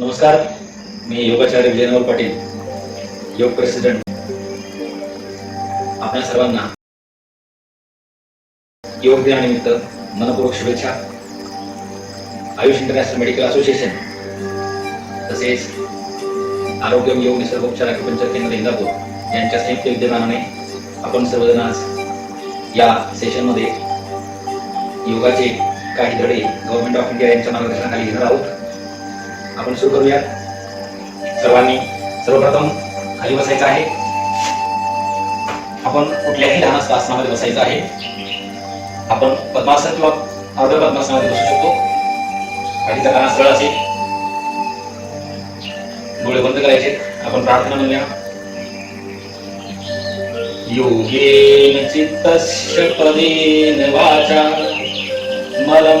नमस्कार मी योगाचार्य विजयनगर पाटील योग प्रेसिडेंट. आपल्या सर्वांना योग दिनानिमित्त मनपूर्वक शुभेच्छा. आयुष इंटरनॅशनल मेडिकल असोसिएशन तसेच आरोग्य योग निसर्गोपचार पंचायत केंद्र इंदापूर यांच्या संयुक्त विद्यमानाने आपण सर्वजण आज या सेशनमध्ये योगाचे काही धडे गव्हर्नमेंट ऑफ इंडिया यांच्या मार्गदर्शनाखाली घेणार आहोत. आपण सुरू करूया. सर्वांनी सर्वप्रथम खाली बसायचं आहे. आपण कुठल्याही लहान आसनामध्ये बसायचं आहे. आपण पद्मासन किंवा अर्ध पद्मासनामध्ये बसू शकतो. खालीचा काना सरळ असेल डोळे बंद करायचे. आपण प्रार्थना म्हणूया. योगेन चित्तस्य पदेन वाचा. मलं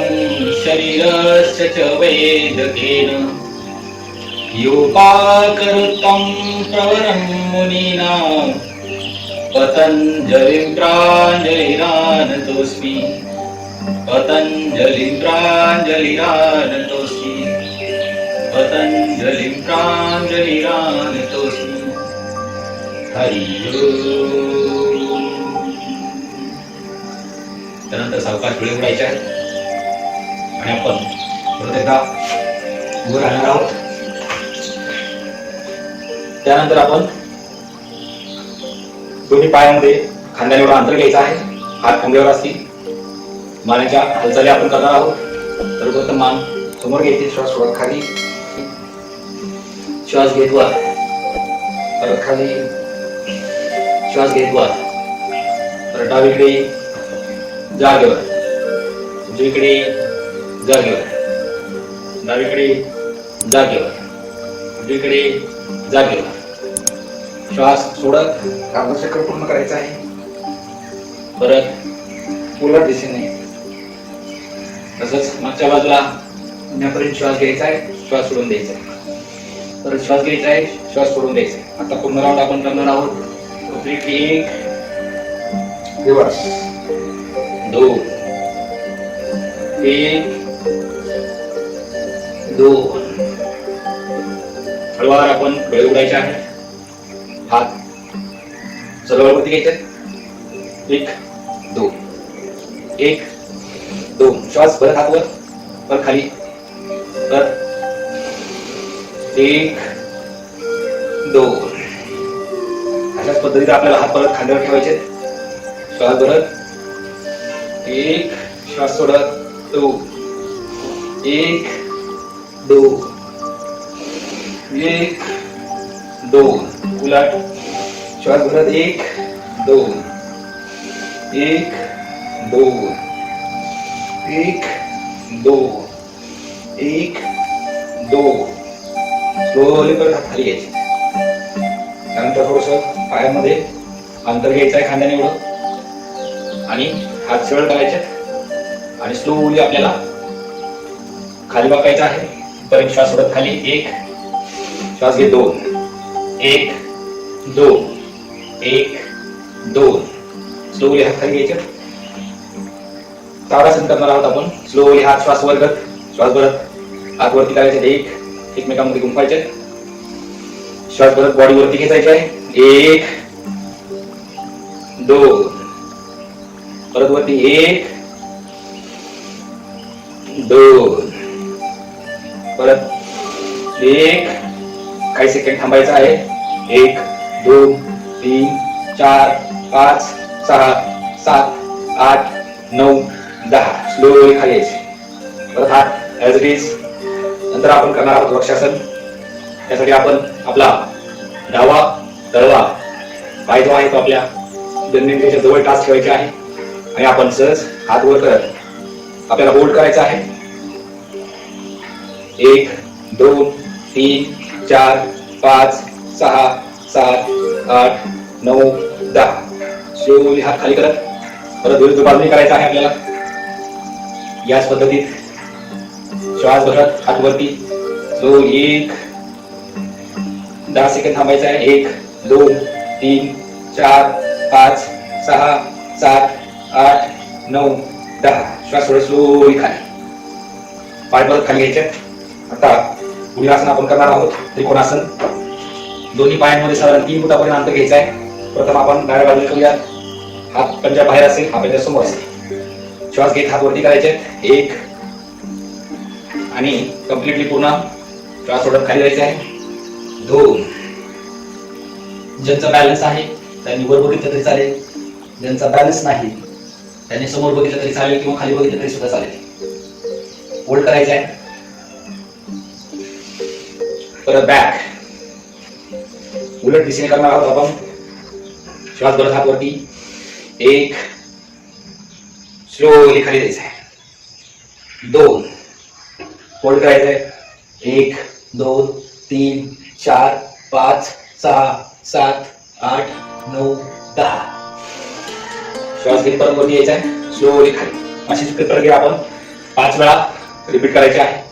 शरीरस्य च वेदकेन योपाकरुतं प्रवरं मुनीना। पतञ्जलिं प्राञ्जलिरानतोऽस्मि पतञ्जलिं प्राञ्जलिरानतोऽस्मि पतञ्जलिं प्राञ्जलिरानतोऽस्मि हरि त्यानंतर सावकाश डोळे उडायच्या. आणि आपण परत एकदा उभं राहणार आहोत. त्यानंतर आपण दोन्ही पायामध्ये खांद्याने एवढा अंतर घ्यायचं आहे. हात खांद्यावर असतील. मानाच्या हालचाली आपण करणार आहोत. सर्वप्रथम मान समोर घेते श्वास सोडत खाली. श्वास घेत वा परत खाली. श्वास घेत वा परत डावीकडे जागेवर. उजवीकडे जागेवर. डावीकडे जागेवर. उजवीकडे जागेवर. श्वास सोडत कागदचक्र पूर्ण करायचं आहे. परत उलट दिशेने तसंच मागच्या बाजूला पुण्यापर्यंत श्वास घ्यायचा आहे श्वास सोडून द्यायचा आहे. परत श्वास घ्यायचा आहे श्वास सोडून द्यायचा आहे. आता पूर्ण राऊंड आपण करणार आहोत. एक दिवस दोन एक दोन. हळूवार आपण वेळ उघडायचे आहे हात. सरळवरती घ्यायचे? एक दोन. एक दोन. श्वास परत हातवर परत खाली. परत. एक दोन. अशाच पद्धतीने आपल्याला हात परत खांद्यावर ठेवायचे. श्वास भरत एक श्वास सोडत. दोन. एक दोन. एक दोन. उलट. श्वास भरत एक दोन. एक दोन. एक दोन. एक दोन. स्लोली परत खाली घ्यायचे. त्यानंतर थोडस पायामध्ये अंतर घ्यायचं आहे खांद्याने एवढं. आणि हात सरळ करायचे. आणि स्लोली आपल्याला खाली वाकायचं आहे. परत श्वास सोडत खाली एक श्वास घे दोन. एक दोन. एक दोन. स्लोली हात खाली घ्यायचे. तारासन करणार आहोत आपण. स्लोली हात श्वास वर श्वास भरत. हात वरती करायचे एक एकमेकांमध्ये गुंफायचे. श्वास भरत. बॉडी वरती खेचायचे. आहे एक दोन. परत वरती एक दोन. परत एक काही सेकंड थांबायचं आहे. एक दोन तीन चार पाच सहा सात आठ नऊ दहा. स्लोली खाली यायचे. परत हात ॲज इट इज नंतर आपण करणार आहोत वक्षासन त्यासाठी आपण आपला डावा तळवा. पाय जो आहे तो आपल्या जन्मेंद्रियाच्या जवळ टाच ठेवायचे आहे. आणि आपण सहज हात वर करत आपल्याला होल्ड करायचा आहे. एक दोन तीन चार पाच सहा सात आठ नऊ दहा. शिवमुली हात खाली करत. परत विरुद्ध बाजूने करायचा आहे आपल्याला. याच पद्धतीत श्वास भरत हात वरती. एक. दहा सेकंद थांबायचं आहे. एक दोन तीन चार पाच सहा सात आठ नऊ दहा. श्वास थोडं स्लोली खाली. पाय परत खाली घ्यायचे. आता पुढील आसन आपण करणार आहोत. त्रिकोणासन दोन्ही पायांमध्ये साधारण तीन फुटापर्यंत अंतर घ्यायचं आहे प्रथम आपण डाव्या बाजूला करूया. हात पंजा बाहेर असेल हा पंजा समोर असेल. श्वास घेत हात वरती करायचे. एक. आणि कम्प्लिटली पूर्ण श्वास सोडत खाली जायचं आहे. दोन. ज्यांचा बॅलन्स आहे त्यांनी वर बघितलं तरी चालेल. ज्यांचा बॅलन्स नाही त्यांनी समोर बघितलं तरी चालेल किंवा खाली बघितलं तरी सुद्धा चालेल. होल्ड करायचं आहे परत बॅक उलट दिशेने करणार आहोत आपण. श्वास भरत हात वरती. एक. स्लोली खाली द्यायचं आहे. दोन. होल्ड करायचं आहे. एक दोन तीन चार पाच सहा सात आठ नऊ दहा. श्वास घेत परत वरती यायचा आहे. स्लोली खाली. अशीच प्रक्रिया आपण पाच वेळा रिपीट करायची आहे.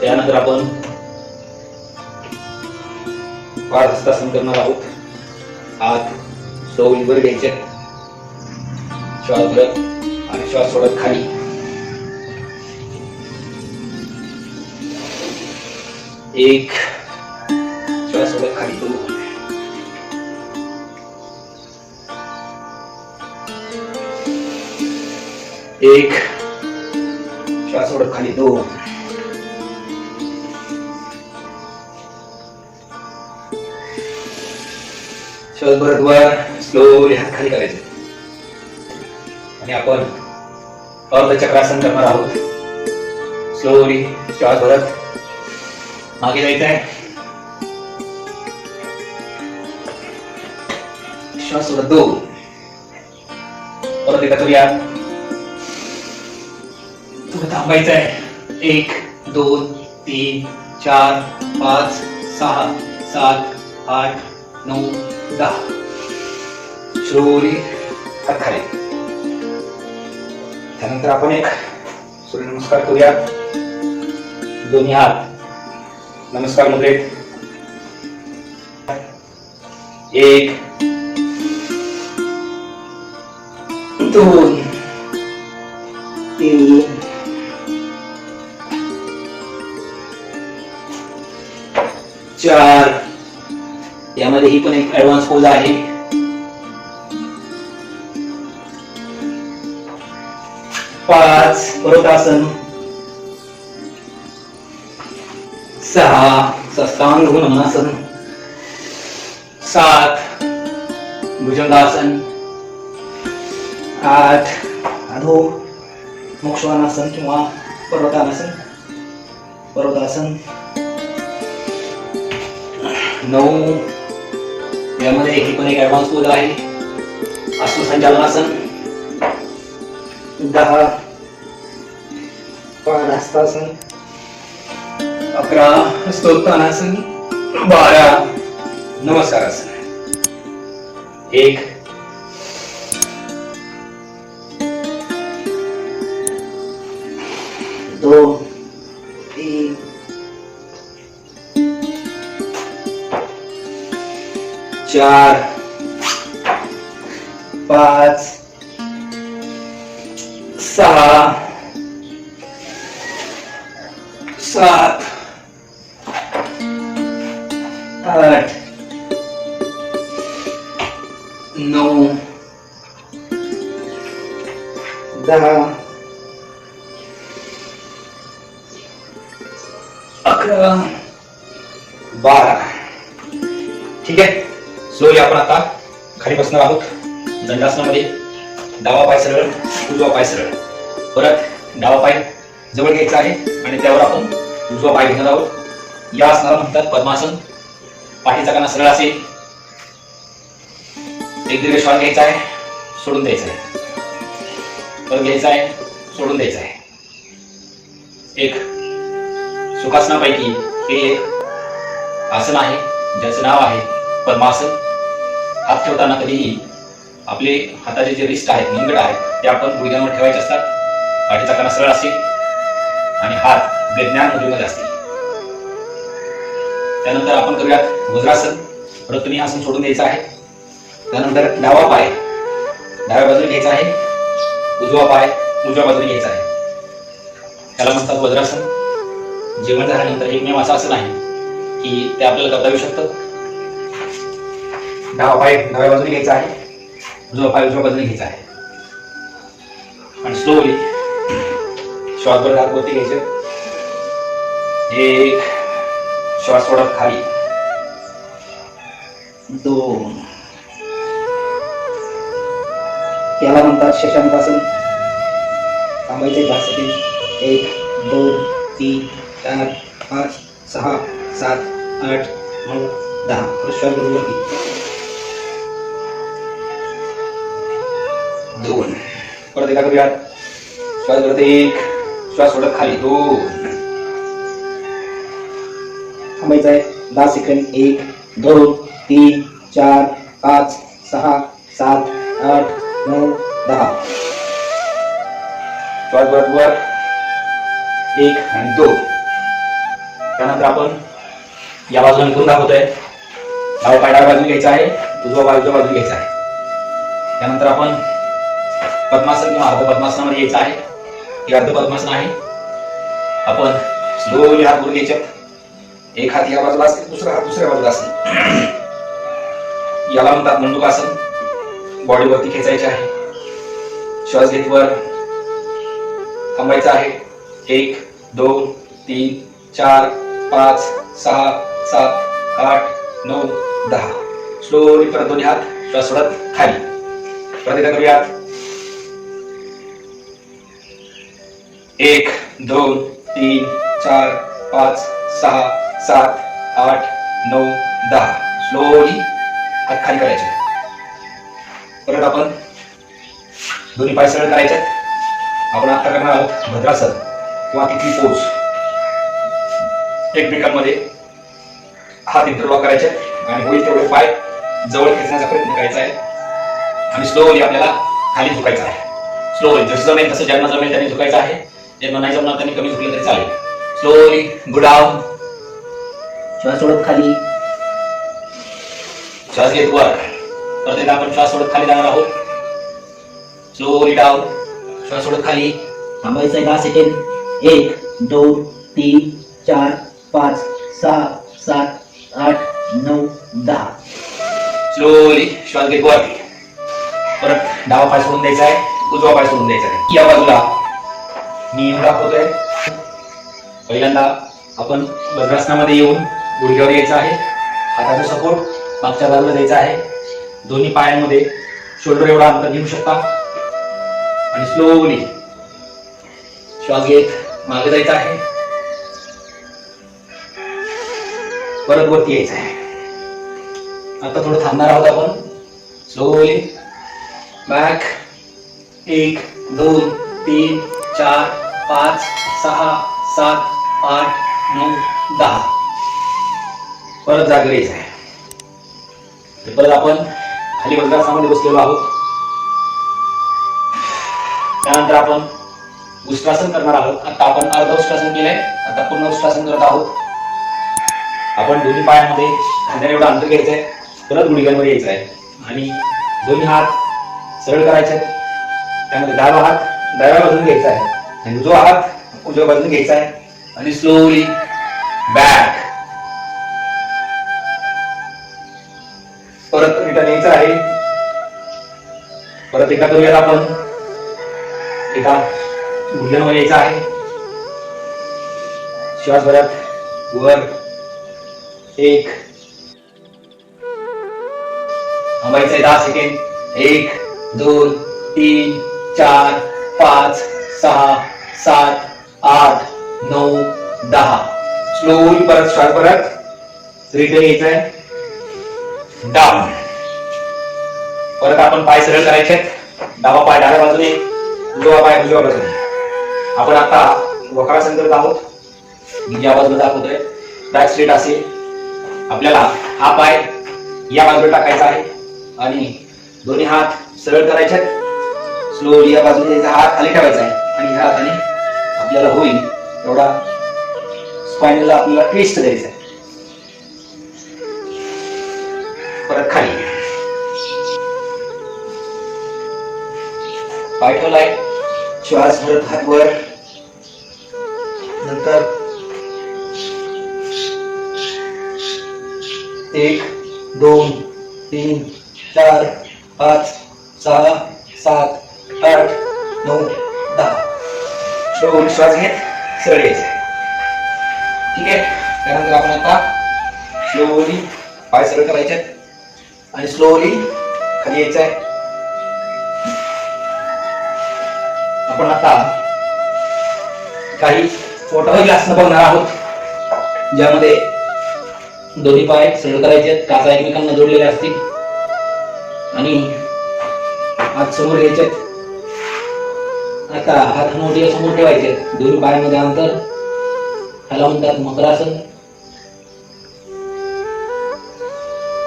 त्यानंतर आपण हस्तासन करणार आहोत. हात स्लोली वर घ्यायचे श्वास भरत आणि श्वास सोडत खाली. एक श्वास सोडत खाली दोन. एक श्वास सोडत खाली दोन. श्वास भरत स्लोली हात खाली करायचे. आणि आपण अर्धचक्रासन करणार आहोत. स्लोली श्वास भरत मागे जायचं आहे. श्वास सोडत दो. परत एका या तुला थांबायचं आहे. एक दोन तीन चार पाच सहा सात आठ नऊ दहा स्लोली हात खाली त्यानंतर आपण एक सूर्यनमस्कार करूया. दोन्ही हात. नमस्कार मुद्रेत एक. दोन. मध्ये ही पण एक ऍडव्हान्स पोज आहे. पाच पर्वतासन सहा सस्तांग हो नमनासन सात भुजंगासन. आठ अधो मोक्षवानासन किंवा पर्वतानासन. पर्वतासन. नऊ यामध्ये एक पण एक ऍडव्हान्स मुलं आहे अश्वसंचालनासन दहा पारहस्तासन अकरा स्तोत्रानासन बारा नमस्कारासन एक चार पाच सहा सात आठ नऊ दहा अकरा बारा. ठीक आहे? स्लोली आपण आता खाली बसणार आहोत. दंडासनामध्ये डावा पाय सरळ उजवा पाय सरळ. परत डावा पाय जवळ घ्यायचा आहे आणि त्यावर आपण उजवा पाय घेणार आहोत. या आसनाला म्हणतात पद्मासन. पाठीचा काना सरळ असेल एक दीर्घ श्वास घ्यायचा आहे सोडून द्यायचा आहे. परत घ्यायचा आहे सोडून द्यायचा आहे. एक सुखासनापैकी हे एक आसन आहे ज्याचं नाव आहे पद्मासन. हात ठेवताना कधीही आपले हाताचे जे रिस्ट आहेत मनगट आहेत ते आपण गुडघ्यांवर ठेवायचे असतात. पाठीचा कणा सरळ असेल आणि हात विज्ञान मुद्रेमध्ये असतील. त्यानंतर आपण करूयात वज्रासन. परत तुम्ही आसन सोडून द्यायचं आहे. त्यानंतर डावा पाय. डाव्या बाजूने घ्यायचा आहे. उजवा पाय उजव्या बाजूने घ्यायचा आहे. त्याला म्हणतात वज्रासन. जेवण झाल्यानंतर एकमेव असं असं नाही की ते आपल्याला करता येऊ शकतं. डावा पाय डाव्या बाजूने घ्यायचा आहे. उजवा पाय उजव्या बाजूने घ्यायचा आहे. आणि स्लोली श्वास भर हात वरती एक श्वास सोडत खाली. दोन. याला म्हणतात शशांकासन. थांबायचे दहा एक दोन तीन चार पाच सहा सात आठ नऊ दहा. परत श्वास बरोबर मध्ये काय करूयात? श्वास परत एक श्वास सोडत खाली. दोन. थांबायचं आहे. दहा सेकंड एक दोन तीन चार पाच सहा सात आठ नऊ दहा. श्वास भरत वर. एक आणि दोन. त्यानंतर आपण या बाजूने करून दाखवतोय. डावा पाय डाव्या बाजूने घ्यायचा आहे. उजवा बाजूच्या उजव्या बाजूने घ्यायचा आहे. त्यानंतर आपण पद्मासन किंवा अर्ध पद्मासनामध्ये यायचं आहे. हे अर्ध पद्मासन आहे. आपण स्लोली हात वर घ्यायचे. एक हात या बाजूला असेल दुसरा हात दुसऱ्या बाजूला असेल. याला म्हणतात मंडुकासन. बॉडीवरती खेचायचे आहे. श्वास घेत वर थांबायचं आहे. एक दोन तीन चार पाच सहा सात आठ नऊ दहा. स्लोली परत दोन्ही हात श्वास सोडत खाली. परत एकदा करूयात. एक दोन तीन चार पाच सहा सात आठ नऊ दहा. स्लोली हात खाली करायचे. परत आपण दोन्ही पाय सरळ करायचे. आपण आता करणार आहोत भद्रासन किंवा तिथली पोच. एकमेकांमध्ये हात इंटरलॉक करायचे आणि होईल तेवढे पाय जवळ खेचण्याचा प्रयत्न करायचा आहे. आणि स्लोली आपल्याला खाली झुकायचं आहे. स्लोली जसं जमेल तसं ज्यांना जमेल त्यांनी झुकायचं आहे. ज्यांना नाही जमणार त्यांनी कमी झुकलं तरी चालेल स्लोली गुड डाऊन श्वास सोडत खाली. श्वास घेत वर. परत एकदा आपण श्वास सोडत खाली जाणार आहोत. स्लोली डाऊन श्वास सोडत खाली. थांबायचं आहे दहा सेकंड एक दोन तीन चार पाच सहा सात आठ नऊ दहा. स्लोली श्वास घेत वर. परत डावा पाय सोडून द्यायचा आहे. उजवा पाय सोडून द्यायचा आहे. या बाजूला. मी दाखवतोय पहिल्यांदा आपण भद्रासनामध्ये येऊन गुडघ्यावर यायचं आहे. हाताचा सपोर्ट मागच्या बाजूला द्यायचा आहे. दोन्ही पायांमध्ये शोल्डर एवढा अंतर घेऊ शकता. आणि स्लोली श्वास घेत मागे जायचं आहे. परत वरती यायचं आहे. आता थोडं थांबणार आहोत आपण. स्लोली बॅक एक दोन तीन. चार पाच सहा सात आठ नऊ दहा. परत जागे यायचं आहे. परत आपण खाली वज्रासनामध्ये बसलेलो आहोत. त्यानंतर आपण उष्ट्रासन करणार आहोत. आता आपण अर्ध उष्ट्रासन केलंय. आता पूर्ण उष्ट्रासन करत आहोत. आपण दोन्ही पायामध्ये खांद्याने एवढं अंतर घ्यायचं आहे. परत गुडघ्यांवर यायचं आहे. आणि दोन्ही हात सरळ करायचे आहेत. त्यामध्ये डावा हात डाव्या बाजून घ्यायचा आहे. आणि हात उजव्या बाजून घ्यायचा आहे. आणि स्लोली बॅक परत रिटर्न यायचं आहे. परत एकदा करूयात आपण एका गुंजनवर यायचं आहे. श्वास भरत वर. एक. थांबायचं दहा सेकंड एक दोन तीन चार. पाच सहा सात आठ नऊ दहा. स्लोली परत स्टार्ट परत. रिटर्न यायचंय. आहे डाऊन परत आपण पाय सरळ करायचे डावा पाय डाव्या बाजूने उजवा पाय उजव्या बाजूने. आपण आता वक्रासन करत आहोत. ज्या बाजूला दाखवतोय. बॅक स्ट्रेट असेल आपल्याला हा पाय या बाजूला टाकायचा आहे. आणि दोन्ही हात सरळ करायचे स्लोली या बाजूने त्याचा हात खाली ठेवायचा आहे. आणि ह्या हाताने आपल्याला होईल एवढा स्पायनलला आपल्याला ट्विस्ट द्यायचा आहे. परत खाली. पाय ठेवलाय. श्वास भरत हात वर नंतर एक दोन तीन चार पाच सहा सात आठ नऊ दहा. दोन श्वास घेत सरळ यायचं ठीक आहे? त्यानंतर आपण आता स्लोली पाय सरळ करायचे आणि स्लोली खाली यायचं आहे. आपण आता काही फोटो आसनं बघणार आहोत ज्यामध्ये दोन्ही पाय सरळ करायचे आहेत. काचा एकमेकांना जोडलेले असतील. आणि हात समोर घ्यायचे आहेत. आता हात मोठे समोर ठेवायचे आहेत. दोन्ही पायामध्ये अंतर. ह्याला म्हणतात मकरासन.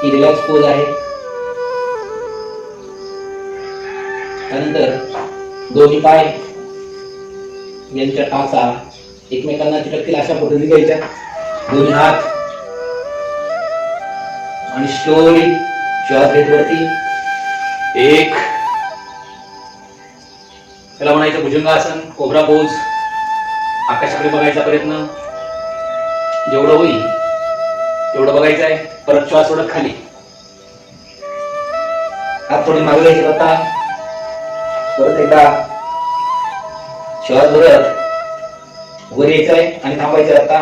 ही रिलॅक्स पोज आहे. त्यानंतर दोन्ही पाय यांच्या टाचा एकमेकांना चिटकतील अशा पद्धतीने घ्यायच्या. दोन्ही हात. आणि स्लोली श्वास घेत वरती. एक त्याला म्हणायचं भुजंगासन कोबरा पोज आकाशाकडे बघायचा प्रयत्न. जेवढं होईल तेवढं बघायचं आहे. परत श्वास सोडत खाली. हात थोडे मागे घ्यायचे आता परत एकदा श्वास भरत वर यायचं आहे आणि थांबायचं आता.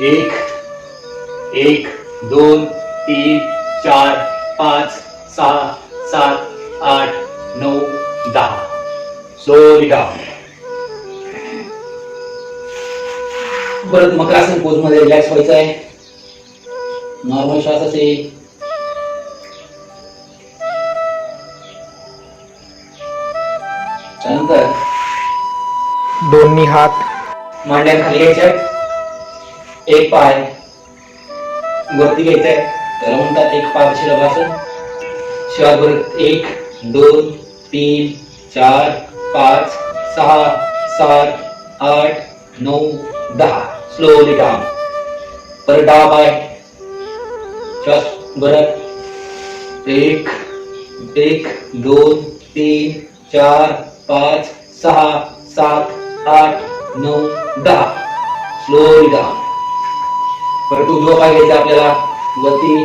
एक एक दोन तीन चार पाच सहा सात आठ नऊ दहा. स्लोली डाऊन परत मकरासन पोजमध्ये रिलॅक्स व्हायचं आहे. नॉर्मल श्वास असेल त्यानंतर दोन्ही हात. मांड्या खाली घ्यायच्या. एक पाय वरती घ्यायचा आहे त्याला म्हणतात एक पाय शिरभासन श्वास भरत एक दोन तीन चार पाच सहा सात आठ नऊ दहा. स्लोली डाम परत डाम आहे श्वास एक एक दोन तीन चार पाच सहा सात आठ नऊ दहा. स्लोली डाम परत उजवा पाय घ्यायचा आपल्याला. वती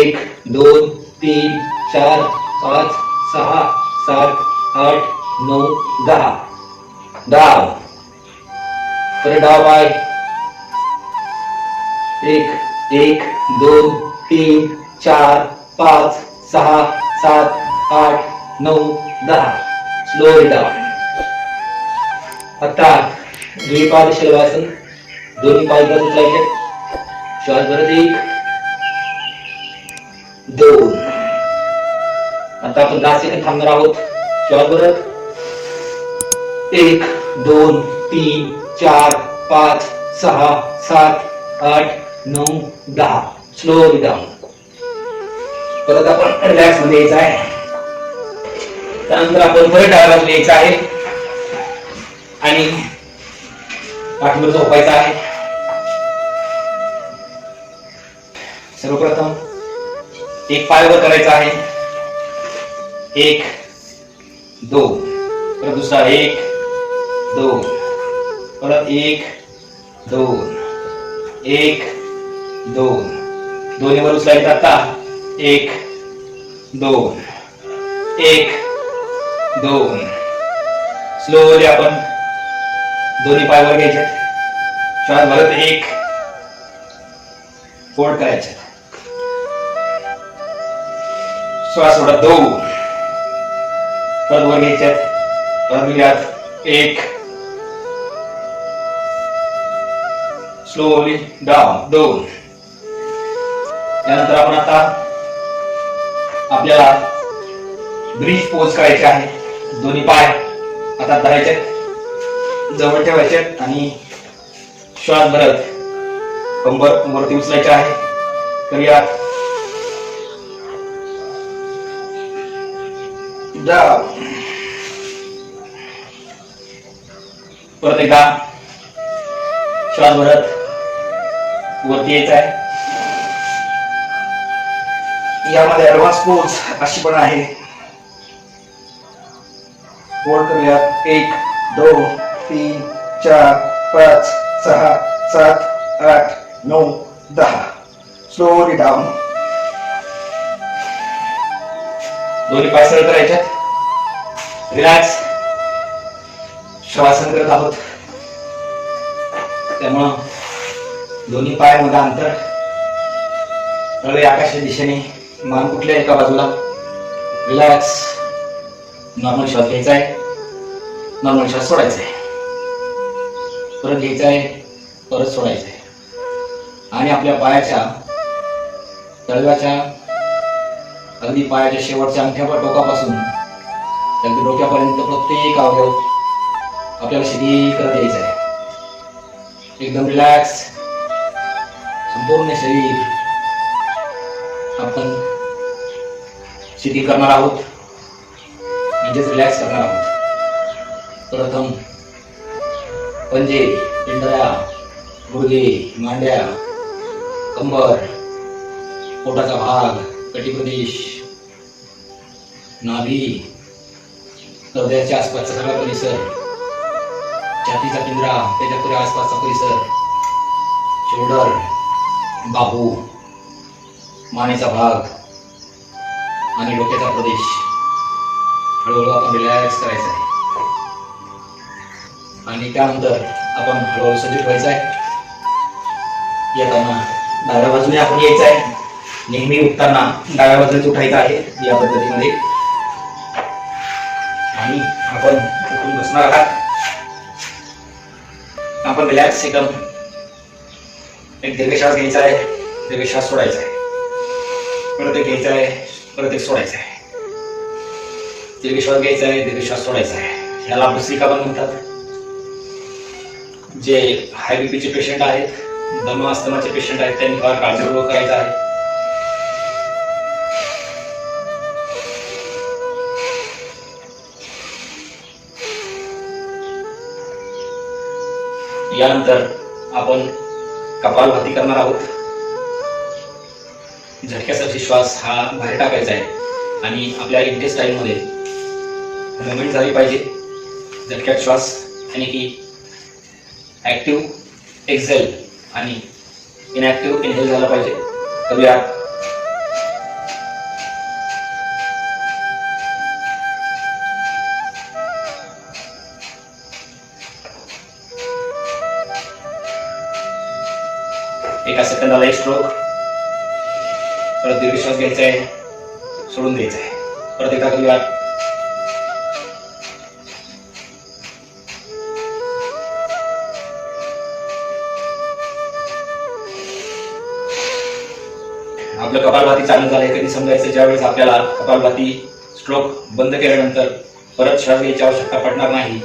एक दोन तीन चार पाच सहा. सात आठ नऊ दहा. डाव. तर डाव आहे. एक एक दोन तीन चार पाच सहा सात आठ नऊ दहा. स्लो डाव. आता द्विपाद शलवासन. दोन्ही पाय परत उचलायचे. श्वास भरत एक. दोन. आता आपण दहा थांबणार आहोत. श्वास भरत एक दोन तीन चार पाच सहा सात आठ नऊ दहा. स्लो डाऊन परत आपण रिलॅक्समध्ये यायचं आहे. त्यानंतर आपण परत डाव्या बाजूला यायचं आहे. आणि पाठीवर झोपायचं आहे. सर्वप्रथम एक पाय वर करायचा आहे. एक दोन परत दुसरा एक दोन परत एक दोन एक दोन दोन्ही वर उचलायचं आता. एक दोन. एक दोन. स्लोली आपण दोन्ही पायवर घ्यायचे. श्वास भरत एक फोल्ड करायचे. श्वास सोडा दोन. परत वर एक. स्लोली डाऊन दोन त्यानंतर आपण आता आपल्याला ब्रिज पोज करायचे आहे. दोन्ही पाय आता धरायचे. जवळ ठेवायचे आणि श्वास भरत. कंबर वरती उचलायचे आहे. करूया डाऊन परत एकदा श्वास भरत वरती यायचं आहे. यामध्ये ऍडव्हान्स पोज अशी पण आहे. होल्ड करूया एक दोन तीन चार पाच सहा सात आठ नऊ दहा. स्लोली डाऊन दोन्ही पाय सरळ करायच्यात रिलॅक्स. श्वासन करत आहोत. त्यामुळं दोन्ही पायामध्ये अंतर. तळवे आकाशाच्या दिशेने. मान कुठल्या एका बाजूला? रिलॅक्स. नॉर्मल श्वास घ्यायचा आहे नॉर्मल श्वास सोडायचा आहे परत घ्यायचा आहे परत सोडायचा आहे आणि आपल्या पायाच्या तळव्याच्या अगदी पायाच्या शेवटच्या अंगठ्या टोकापासून अगदी डोक्यापर्यंत प्रत्येक अवयव आपल्याला शिथिल करत यायचं आहे. एकदम रिलॅक्स संपूर्ण शरीर आपण शिथिल करणार आहोत. म्हणजेच रिलॅक्स करणार आहोत. प्रथम पंजे पिंडऱ्या गुडगे मांड्या कंबर पोटाचा भाग कटिप्रदेश नाभी हृदयाच्या आसपासचा सगळा परिसर छातीचा पिंजरा त्याच्या पुढे आसपासचा परिसर शोल्डर बाहू मानेचा भाग आणि डोक्याचा प्रदेश. हळूहळू आपण रिलॅक्स करायचा आहे. आणि त्यानंतर आपण हळूहळू सजीव व्हायचं आहे. येताना डाव्या बाजूने आपण यायचं आहे. नेहमी उठताना डाव्या बाजूने उठायचं आहे या पद्धतीमध्ये. आणि आपण उठून बसणार आहात. आपण रिलॅक्स एकदम. एक दीर्घश्वास घ्यायचा आहे दीर्घश्वास सोडायचा आहे. परत एक घ्यायचा आहे परत एक सोडायचा आहे. दीर्घश्वास घ्यायचा आहे दीर्घश्वास सोडायचा आहे. याला भस्रिका पण म्हणतात. जे हाय बीपीचे पेशंट आहेत दमा अस्तमाचे पेशंट आहेत त्यांनी फार काळजीपूर्वक करायचं आहे. यानंतर आपण कपालभाती करणार आहोत. झटक्यासाठी श्वास हा बाहेर टाकायचा आहे आणि आपल्या इंटेस्टाईलमध्ये मुवमेंट झाली पाहिजे. झटक्यात श्वास आणि की ॲक्टिव्ह एक्झेल आणि इनॲक्टिव्ह इनहेल झाला पाहिजे. करूया झाला एक स्ट्रोक परत दीर्घ श्वास घ्यायचा आहे. सोडून द्यायचा आहे. परत एकदा करूया आपलं कपालभाती चालू झालंय. कधी समजायचं? ज्यावेळेस आपल्याला कपालभाती स्ट्रोक बंद केल्यानंतर परत श्वास घ्यायची आवश्यकता पडणार नाही.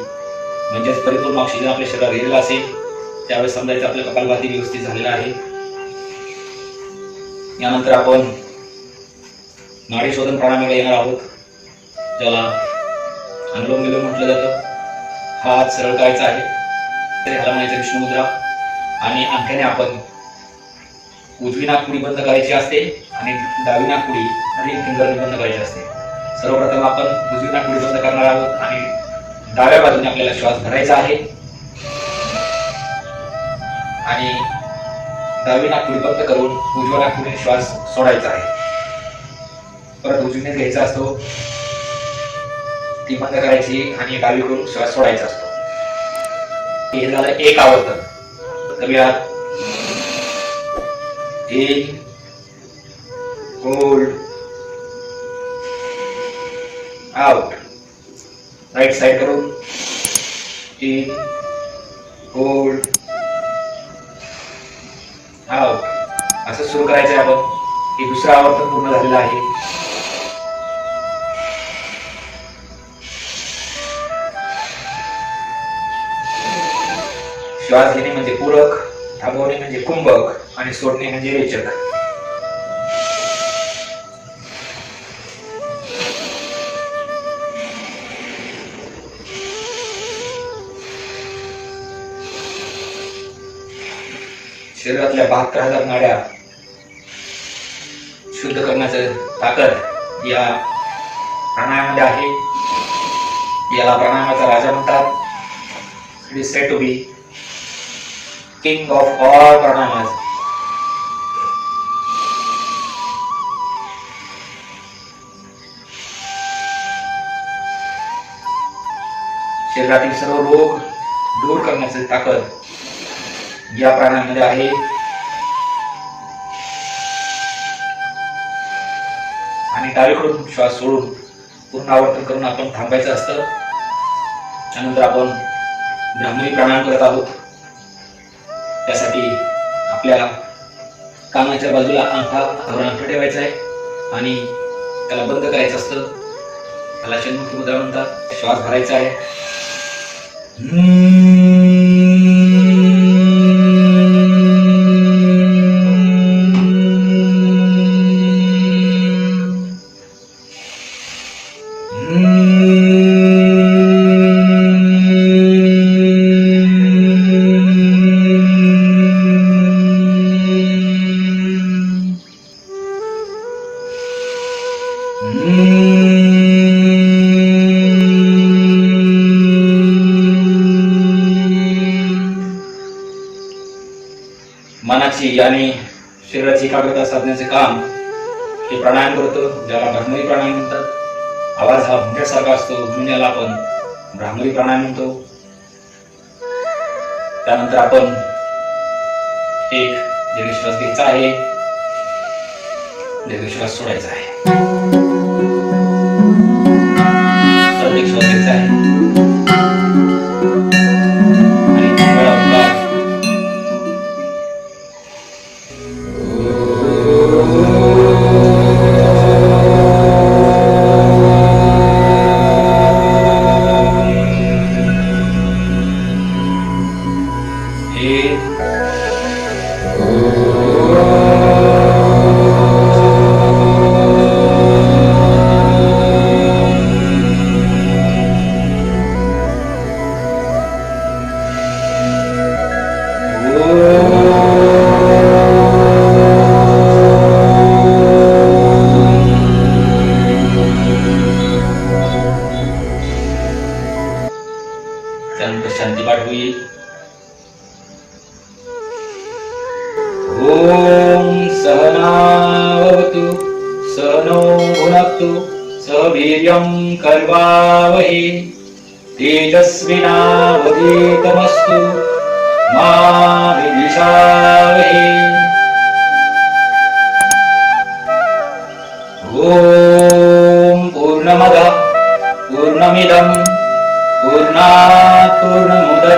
म्हणजेच परिपूर्ण ऑक्सिजन आपल्या शरीरात गेलेला असेल त्यावेळेस समजायचं आपलं कपालभाती व्यवस्थित झालेलं आहे. यानंतर आपण नाडी शोधन प्राणायामाला येणार आहोत ज्याला अनुलोम विलोम म्हटलं जातं. हात सरळ करायचा आहे. तरी ह्याला म्हणायचं विष्णू मुद्रा आणि अंगठ्याने आपण उजवी नागपुडी बंद करायची असते आणि डावी नागपुडी आणि फिंगरने बंद करायची असते. सर्वप्रथम आपण उजवी नागपुडी बंद करणार आहोत आणि डाव्या बाजूने आपल्याला श्वास भरायचा आहे. आणि डावी नाकपुडी बंद करून उजव्या नाकपुडीने श्वास सोडायचा आहे. परत उजवीने घ्यायचा असतो. ती बंद करायची आणि डावीकडून श्वास सोडायचा असतो. हे झालं एक आवर्तन. करूया एक होल्ड आउट राईट साइड करून. एक होल्ड हा असं सुरू करायचं आहे आपण. हे दुसरं आवर्तन पूर्ण झालेलं आहे. श्वास घेणे म्हणजे पूरक थांबवणे म्हणजे कुंभक आणि सोडणे म्हणजे रेचक. भारतातल्या बहात्तर हजार नाड्या शुद्ध करण्याचं ताकद या प्राणायामध्ये आहे. याला प्राणायामाचा राजा म्हणतात. Said to be king of all pranayamas शरीरातील सर्व रोग दूर करण्याचं ताकद या प्राणायामध्ये आहे. डावीकडून श्वास सोडून पूर्ण आवर्तन करून आपण थांबायचं असतं. त्यानंतर आपण ब्राह्मणी प्राणायाम करत आहोत. त्यासाठी आपल्या कानाच्या बाजूला अंगठा हातावर अंगठा ठेवायचा आहे आणि त्याला बंद करायचं असतं. त्याला शनमुखी मुद्रा म्हणतात. श्वास भरायचा आहे. मनाची आणि शरीराची एकाग्रता साधण्याचे काम हे प्राणायाम करतो ज्याला ब्राह्मणी प्राणायाम म्हणतात. आवाज हा भुंक्यासारखा असतो म्हणून याला आपण ब्राह्मणी प्राणायाम म्हणतो. त्यानंतर आपण एक दीर्घ श्वास घ्यायचा आहे. दीर्घ श्वास सोडायचा आहे. एक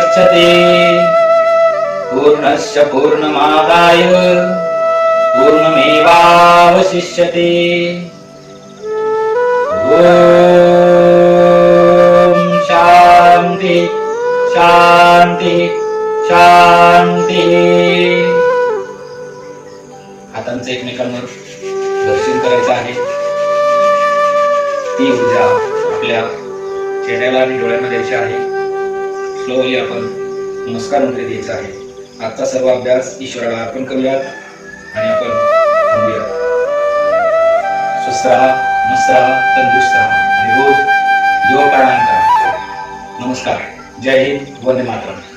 पूर्णमुदच्यते पूर्णस्य पूर्णमादाय पूर्णमेवावशिष्यते। ॐ शान्ति शान्ति शान्ति। हातांचं एकमेकांवर दर्शन करायचं आहे. ती ऊर्जा आपल्या चेहऱ्याला आणि डोळ्यांना द्यायची आहे. स्लोली आपण. नमस्कार मंत्र द्यायचा आहे. आजचा सर्व अभ्यास ईश्वराला अर्पण करूयात आणि आपण थांबूयात स्वस्थ राहा मस्त राहा तंदुरुस्त राहा. आणि रोज योग प्राणायाम करा. नमस्कार. जय हिंद. वंदे मातरम.